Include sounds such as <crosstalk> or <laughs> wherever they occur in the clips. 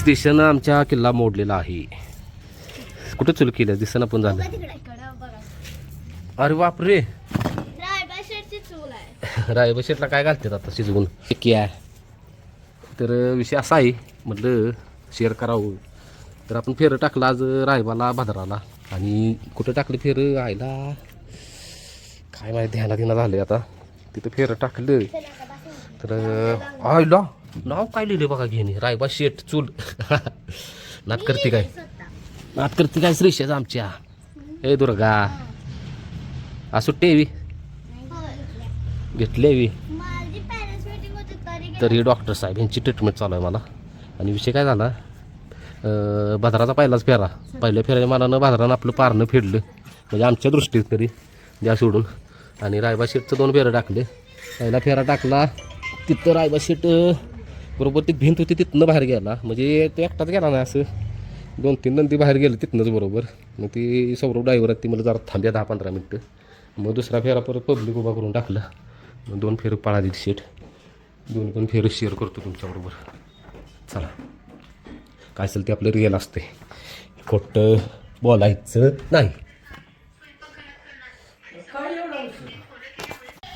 Station आमच्या किल्ला मोडलेला आहे. कुठं चुल केलं? दिसना पण झालं. अरे बापरे. रायबा शेटला काय घालतात आता शिजवून? क्या तर विषय असा आहे म्हटलं शेअर करावं. तर आपण फेरं टाकलं आज रायबाला भादराला. आणि कुठं टाकलं फेरं आयला काय माहिती ध्यानात येणं झालं आता. तिथं फेरं टाकलं. तर आयला नाव काय लिहिलं बघा घेणे? रायबा शेट चूल. <laughs> नात करते काय? नात करते काय श्रीषाच आमच्या? ए दुर्गा. आ सुट्टी आहे घेतली आहे तर ही डॉक्टर साहेब यांची ट्रीटमेंट चालू आहे मला. आणि विषय काय झाला? बाजाराचा पहिलाच फेरा. पहिल्या फेऱ्याच्या मनानं बाजारानं आपलं पारणं फेडलं. म्हणजे आमच्या दृष्टीत तरी द्या सोडून. आणि रायबा शेटचं दोन फेरं टाकले. पहिला फेरा टाकला. तिथं रायबा शेट अं, बरोबर ती भिंत होती तिथनं बाहेर गेला. म्हणजे तो एकटाच गेला नाही असं. दोन तीन नंदी बाहेर गेले तिथनंच बरोबर. मग ती सौरभ ड्रायव्हर ती मला जरा थांब्या दहा पंधरा मिनटं. मग दुसरा फेरा परत पब्लिक उभा करून टाकला. मग दोन फेरं पळाली शेट दोन पण फेरं शेअर करतो तुमच्याबरोबर. चला. काय असेल ते आपलं रिअल असते खोटं बोलायचं नाही.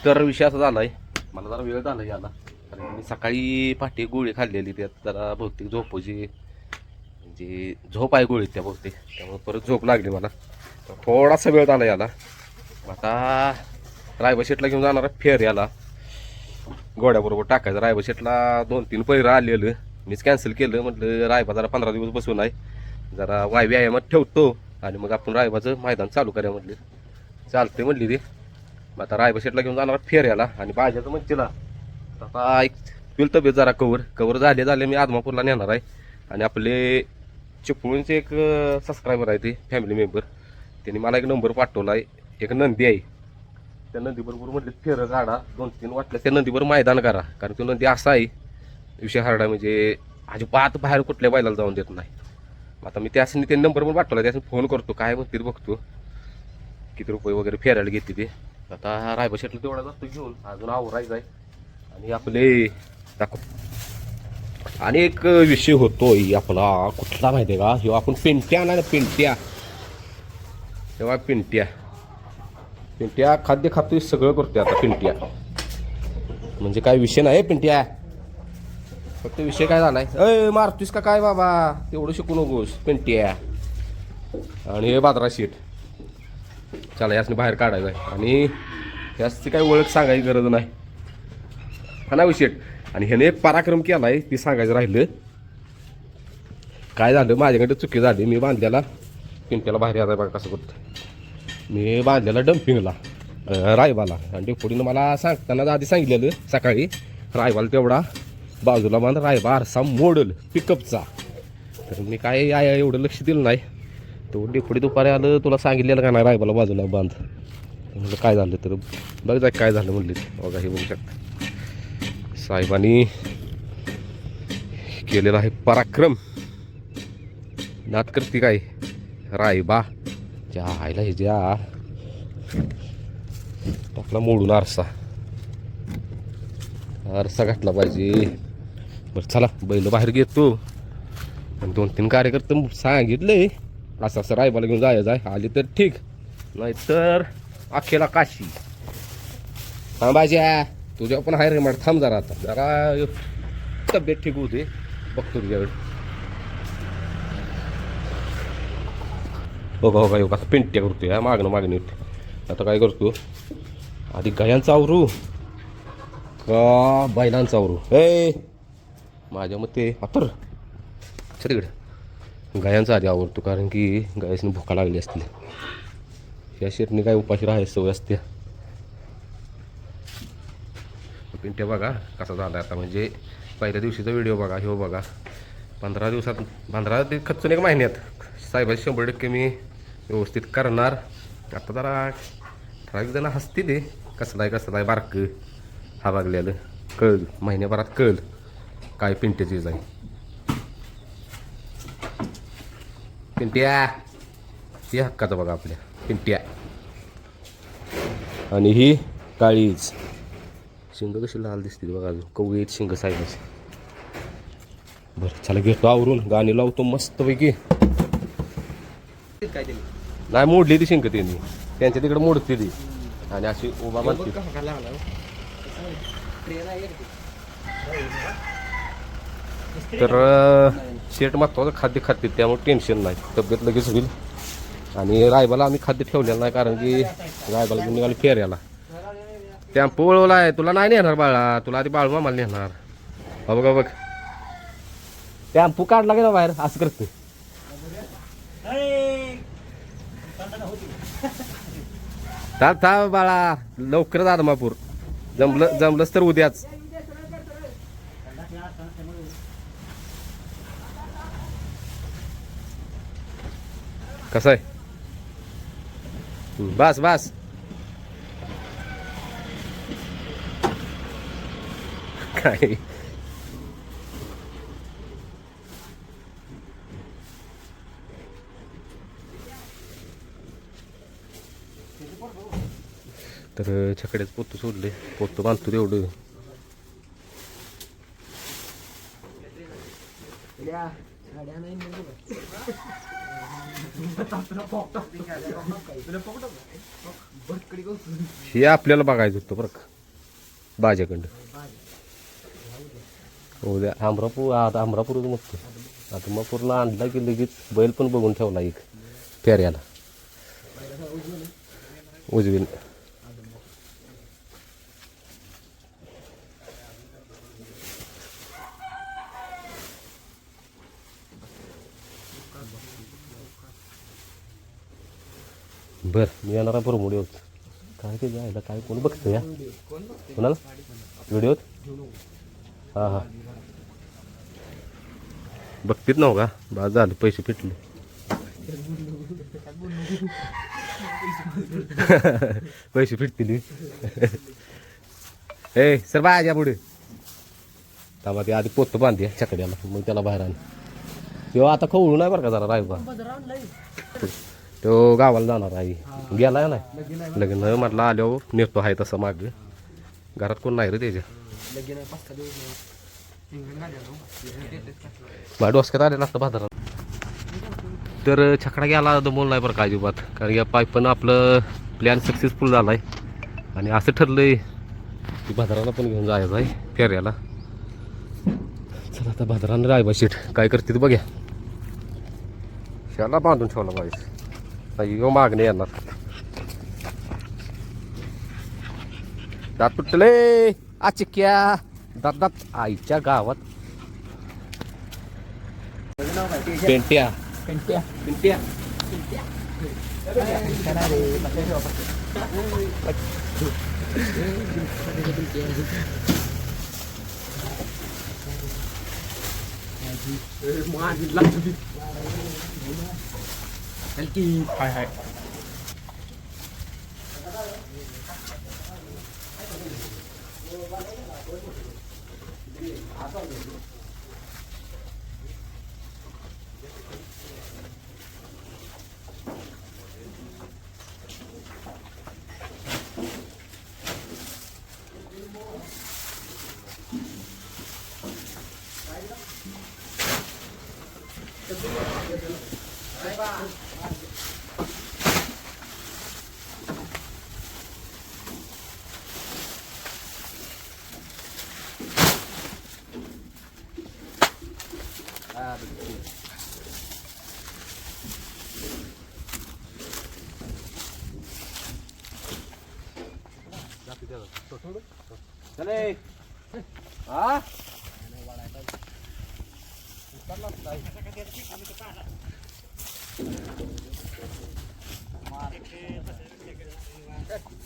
तर विषय असा झाला आहे मला जरा वेळ झाला याला. कारण मी सकाळी पाठी गोळी खाल्लेली त्यात जरा बहुतेक झोपची म्हणजे झोप आहे गोळीत त्या बहुतेक. त्यामुळे परत झोप लागली मला. थोडासा वेळ आला याला. आता रायबा शेटला घेऊन जाणार फेर याला. गोड्याबरोबर टाकायचं. रायबशेटला दोन तीन पहिरं आलेलं. मीच कॅन्सल केलं. म्हटलं रायबा जरा पंधरा दिवस बसून आहे. जरा वाय व्यायामात ठेवतो. आणि मग आपण रायबाचं मैदान चालू करा म्हटलं. चालते म्हटली ते. मग आता रायबा शेटला घेऊन जाणार फेर याला. आणि बाजाचं म्हणतीला आता एक पिल तब्येत जरा कवर कवर झाले झाले. मी आदमापूरला नेणार आहे. आणि आपले चिपळूणचे एक सबस्क्रायबर आहे ते फॅमिली मेंबर त्यांनी मला एक नंबर पाठवला आहे एक नंदी आहे. त्या नंदीबरोबर म्हटले फेरं काढा. दोन तीन वाटलं त्या नंदीवर मैदान करा. कारण तो नंदी असा आहे. विषय हरडा म्हणजे अजिबात बाहेर कुठल्या बैलाला जाऊन देत नाही. मग आता मी त्यासाठी त्यांनी नंबर पण पाठवला. त्यासाठी फोन करतो. काय म्हणते बघतो. किती रुपये वगैरे फेरायला घेते ते. आता रायबा शेटला तेवढा जातो घेऊन. अजून आवरायचं आहे. आणि आपले दाखव. आणि एक विषय होतोय आपला कुठला माहिती आहे का? ह्यो आपण पेंट्या ना पेंट्या. तेव्हा पेंट्या. पिंट्या खाद्य खातोय सगळं करतोय आता पिंट्या. म्हणजे काय विषय नाही पिंट्या. फक्त विषय काय झालाय? अय मारतोयस का काय बाबा? तेवढं शिकू नकोस पिंट्या. आणि हे बाजरा शीट. चला यासने बाहेर काढायचं आहे आणि याची काही ओळख सांगायची गरज नाही. हा ना शेट आणि ह्याने एक पराक्रम आहे ती सांगायचं राहिलं. काय झालं? माझ्याकडे चुकी झाली. मी बांधल्याला पिंट्याला बाहेर यायचा बघा कसं करतो मी बांधलेला डम्पिंगला रायबाला आणि डेपुटीनं मला सांगताना आधी सांगितलेलं सकाळी रायबाला तेवढा बाजूला बांध रायबा आरसा मोडल पिकअपचा तर मी काय आय एवढं लक्ष दिलं नाही. तो डेपुटी दुपारी आलं तुला सांगितलेलं का नाही रायबाला बाजूला बांध. म्हणजे काय झालं? तर बघ जा काय झालं म्हणले. बघा हे बघू शकता. साहेबांनी केलेला आहे पराक्रम. नात करते काय? रायबा. ज्या आईला हे ज्या टाकला मोडून आरसा. आरसा घातला पाहिजे. बरं चला बैल बाहेर घेतो आणि दोन तीन कार्यकर्ते सांगितले असं असं रायबाला घेऊन जायचं आहे आले तर ठीक. नाहीतर अखेला काशी. थांबायच्या तुझ्या पण हाय रे मग थांब जरा आता. जरा तब्येत ठीक होते? बघतो तुझ्याकडे बघा बघा हो कसं पेंट्या करतोय हा मागणं मागणी होते. आता काय करतो? आधी गायांचा आवरू. का बैलांचा आवरू? ए माझ्या मते अतर तिकडे गायांचा आधी आवडतो कारण की गायसनी भुका लागली असतील. या शेटने काय उपाशी राहायची सवय असते? पिंट्या बघा कसा झाला आता. म्हणजे पहिल्या दिवशीचा व्हिडिओ बघा हो बघा. पंधरा दिवसात पंधरा ते खचून एक महिन्यात साहेबाचे शंभर टक्के मी व्यवस्थित करणार. आता जरा ठराविक जण हसते ते कसं आहे कसं आहे बारकं. हा बागलेलं कळ महिन्याभरात कळ काय पिंट्याची जाईल पिंट्या. ती हक्काचं बघा आपल्या. पिंट्या. आणि ही काळीज. शिंग कशी लाल दिसते बघा अजून. कवळीत शिंग साहेबाची बरं चला घेतो आवरून. गाणी लावतो मस्तपैकी. नाही मोडली ती शिंक त्यांनी. त्यांच्या तिकडे मोडते ती. आणि अशी उभा बांधते. तर शेट महत्वाचं खाद्य खाते त्यामुळे टेन्शन नाही. तब्येत लगेच होईल. आणि रायबाला आम्ही खाद्य ठेवलेलं नाही कारण की रायबाला घेऊन निघाली फेऱ्याला. टॅम्पो वळवला आहे. तुला नाही नेणार बाळा. तुला आधी बाळू मामाला नेणार. हा बघा बघ. टॅम्पो काढला गेला बाहेर. असं करते थांब थांब बाळा. लवकरच आदमापूर. जमलं जमलंच तर उद्याच. कसं आहे? हं, बस बस. काय तर छकड्यात पोतं सोडले. पोतं बांधतो तेवढं हे आपल्याला बघायचं होतं बरं का. बाजाकडं. उद्या अमरापूर आता अमरापूरच मग आता मग पूर्ण आणला की लगेच बैल पण बघून ठेवला एक फेऱ्याला. उजवीन बर मी येणार आहे बरोबर होत. काय ते जायला काय कोण बघतं या कोणाला? व्हिडिओत? हा हा. बघतीत नव हो का? बा झालं पैसे फिटले. पैसे फिटतील. ए सर बाय या पुढे. थांबा ते आधी पोत बांधते चकड्याला मग त्याला बाहेर आण. तेव्हा आता खवळू नाही बरं का जरा रायबा तो गावाला जाणार आहे. गेला नाही लग्न म्हटलं आल्यावर नेतो आहे तसं माग. घरात कोण नाही रे त्याच्या. माझ्या डोसक्यात आलेला असतं बाजारात. तर छकडा गेला दमवलं नाही बरं का अजिबात. कारण या पण आपलं प्लॅन सक्सेसफुल झाला आहे आणि असं ठरलंय की बाजाराला पण घेऊन जायचं आहे फेऱ्याला. चला आता बाजारानं रायबा शेट काय करते तू बघ्या. शाला बांधून ठेवला पाहिजे नाही यो मागणे येणार. दात तुटले. आचिक्या दात दात आईच्या गावात पेंट्या पेंट्या हाय हाय चले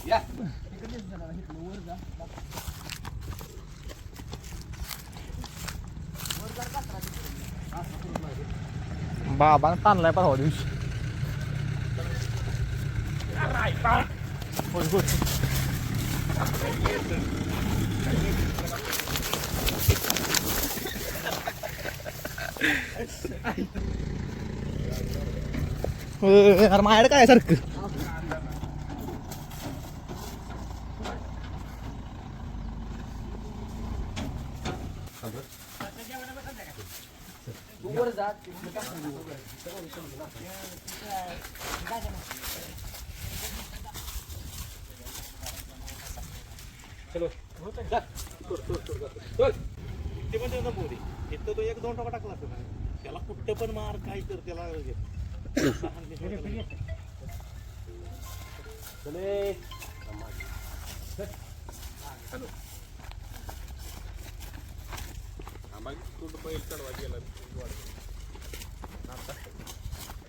या बाबा ताणलाय परवा दिवशी. अरे माझ्याकडे काय सारखं? ते म्हणजे नको रे इथं तो एक दोन टोका टाकला असता त्याला कुठं पण मार काय तर त्याला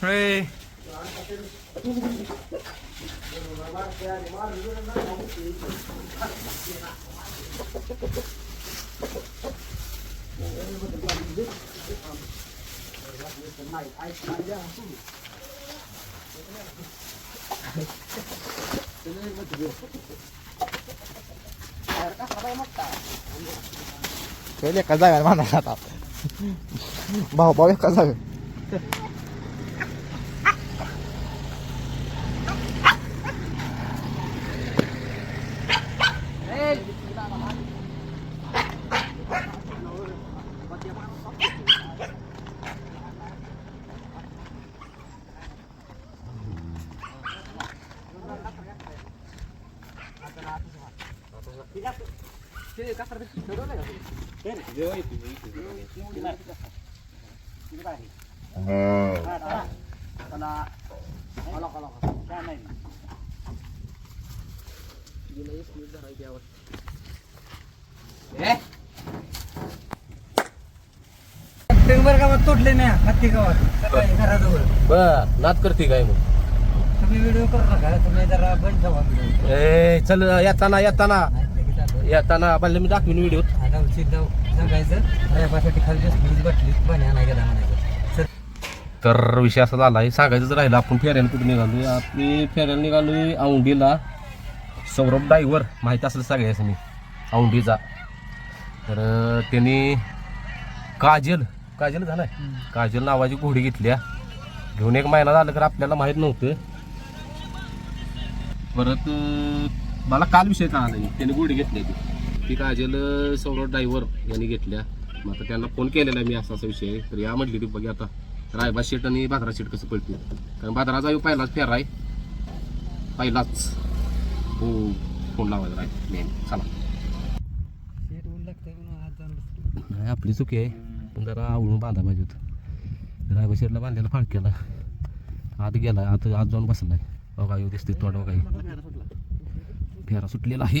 Hey. पहिले एका जागा मांडा आता भाऊ भाऊ एका जागा तोडले नाही हत्ती गावात सकाळी घराजवळ बर नाद करते काय मग? तुम्ही व्हिडिओ करू नका तुम्ही जरा बंद ठेवा व्हिडिओ ए चल येताना येताना. येताना पहिले मी दाखवीन व्हिडिओ आगाऊची जाऊ. सांगायचं रेपासाठी खाली बसली पाणी आणायला गेला म्हणायचं सर तर विषय असा झाला आहे सांगायचंच राहिलं आपण फेऱ्याला कुठे निघालो आपली फेऱ्याला निघालो औंढीला. सौरभ डायव्हर माहीत असेल सगळ्याच मी औंढीचा. तर त्यांनी काजल काजल झालाय? काजल नावाची घोडी घेतल्या. घेऊन एक महिना झाला तर आपल्याला माहीत नव्हतं. परत मला काल विषय कळाला नाही त्यांनी घोडी घेतली ती ती काजल अं, सौरभ डायव्हर यांनी घेतल्या. मग आता त्यांना फोन केलेला आहे मी असा असा विषय आहे. तर या म्हटली ती बघा आता रायबा शेट आणि भादरा शेट कसं पळतील. कारण भादराचा येऊ पहिलाच फेर आहे. पहिलाच. हो फोन लावायचा राय मेन चला. बसलो. आपली चुकी आहे. पण जरा आवडून बांधा पाहिजे होतं. रायबा शेटला बांधलेला फाळक्याला. आत गेला आत आत जाऊन बसलाय. बघा येऊ दिसते तोंड बघा. फेरा सुटलेला आहे.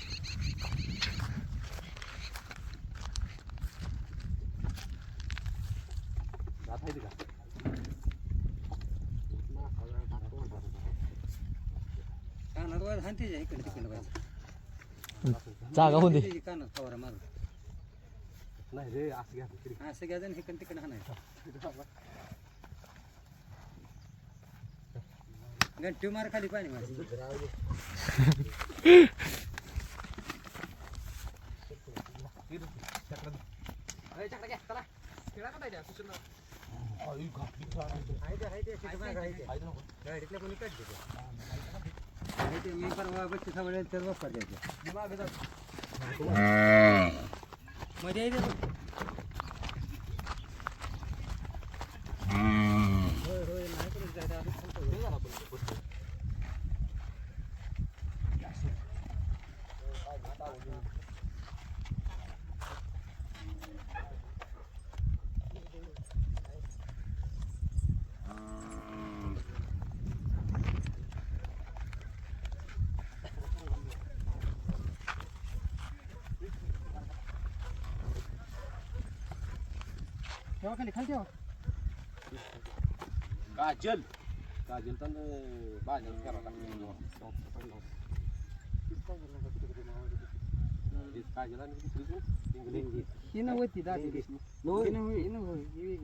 कानात वाज इकडे तिकडे वाज जागा होऊन दे. कानात फवारा मार नाही रे असं घ्या असं घ्या आणि इकडे तिकडे हाणायचं घंटी मार खाली पाणी मार <laughs> गाडीतल्या कोणी मी परवा बच्चे सावळे तर वापर द्यायचे मध्ये येते होय होय नाही ठेवा खाली खाली ठेवा. काजल. काजल तर बाजार करायला काजल आणि दुसरी. ही नव्हती दादी होय. ही नव्हे, ही नव्हे, ही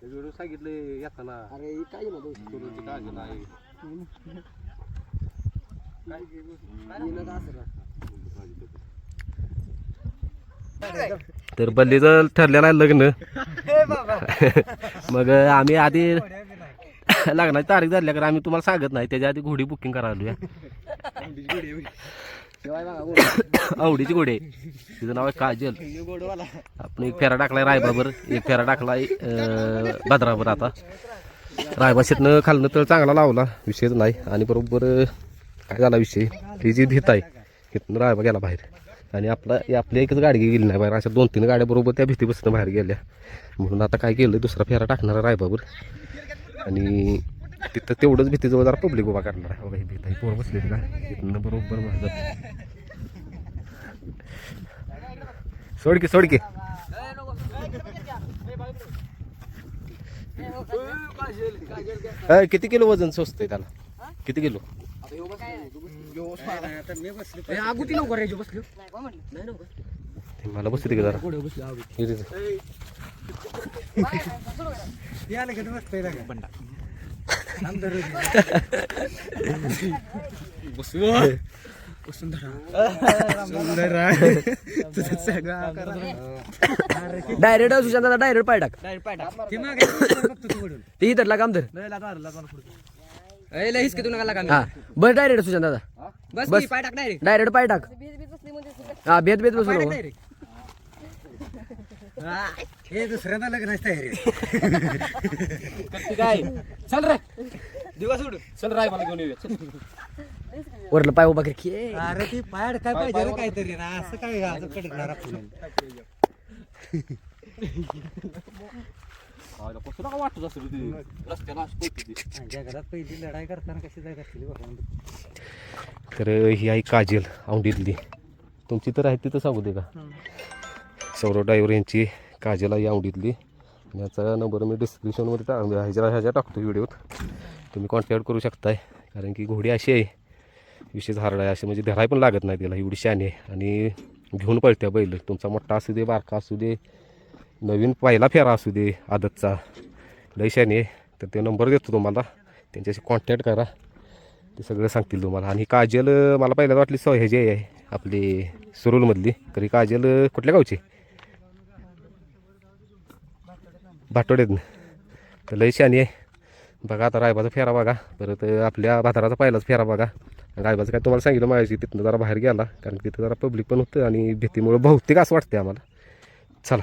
वेगळी. सांगितले येताना. अरे ही <laughs> काय ना दोष सुरूची काजल आहे तर बल्लीचं ठरलेलं आहे लग्न. <laughs> मग आम्ही आधी <laughs> लग्नाची तारीख झाली कारण आम्ही तुम्हाला सांगत नाही. त्याच्या आधी घोडी बुकिंग करायला <coughs> आवडीची घोडी आहे. तिचं नाव आहे काजल. आपण एक फेरा टाकलाय रायबाबर. एक फेरा टाकलाय अं, भद्रावर आता. रायबा शेतनं खालनं तळ चांगला लावला. विषयच नाही. आणि बरोबर काय झाला विषय? ही जी भीत आहे तिथनं रायबा गेला बाहेर. आणि आपला आपली एकच गाडी गेली नाही बाहेर. अशा दोन तीन गाड्या बरोबर त्या भीतीपासून बाहेर गेल्या. म्हणून आता काय केलं दुसरा फेरा टाकणार आहे रायबावर आणि तिथं तेवढंच भीतीजवळ जरा पब्लिक उभा करणार आहे. बघा ही भीत आहे पोरं बसलेली का? तिथनं बरोबर माझं सोडकी सोडके. किती किलो वजन स्वस्त आहे त्याला? किती किलो? बसलो मला बसते का जरा घेऊन बसतोय ना बंडा डायरेक्ट सुशांत डायरेक्ट पाय टाक ते इथं काम धर हा. बस डायरेक्ट सुशांत दादा. बस पाय टाक डायरेक्ट डायरेक्ट पाय टाक. हा भेद भेद बसू नको. हे. दुसऱ्यांदा लग्नाची तयारी काय? चल रे. दिवस सोड चल राय मला घेऊन येऊया. वरलं पाय उभा कर की. अरे ती पाड काय पाहिजे रे काहीतरी ना. असं काय असं कडणार आपण. <laughs> कसं वाटत असं ते? रस्त्याला असं पळते ते. जगात पहिली लढाई करताना कशी असतील तर ही आहे काजल औंढीतली. तुमची तर आहे तिथं सांगू दे का? सौरव ड्रायव्हर यांची काजल आहे औंढीतली. आणि याचा नंबर मी डिस्क्रिप्शनमध्ये टा ह्याच्या ह्याच्या टाकतो व्हिडिओत तुम्ही कॉन्टॅक्ट करू शकताय. कारण की घोडी अशी आहे. विशेष हार्ड आहे. अशी म्हणजे धराय पण लागत नाही त्याला. एवढी शानी आहे. आणि घेऊन पळत्या बैल. तुमचा मोठा असू दे बारका असू दे नवीन पहिला फेरा असू दे आदतचा. लय शानी आहे. तर ते नंबर देतो तुम्हाला. त्यांच्याशी कॉन्टॅक्ट करा. ते सगळं सांगतील तुम्हाला. आणि काजल मला पहिल्यांदा वाटली सवय ह्याची आहे. आपली सुरुलमधली. तरी काजल कुठल्या गावची? भाटोड्यात तर लय शानी आहे. बघा आता रायबाचा फेरा बघा. परत आपल्या भाताराचा पहिलाच फेरा बघा. रायबाचं काय तुम्हाला सांगितलं माझ्याशी तिथनं जरा बाहेर गेला. कारण तिथं जरा पब्लिक पण होतं आणि भीतीमुळे बहुतेक असं वाटते आम्हाला. चला.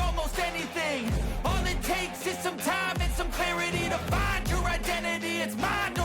some time and some clarity To find your identity, it's mind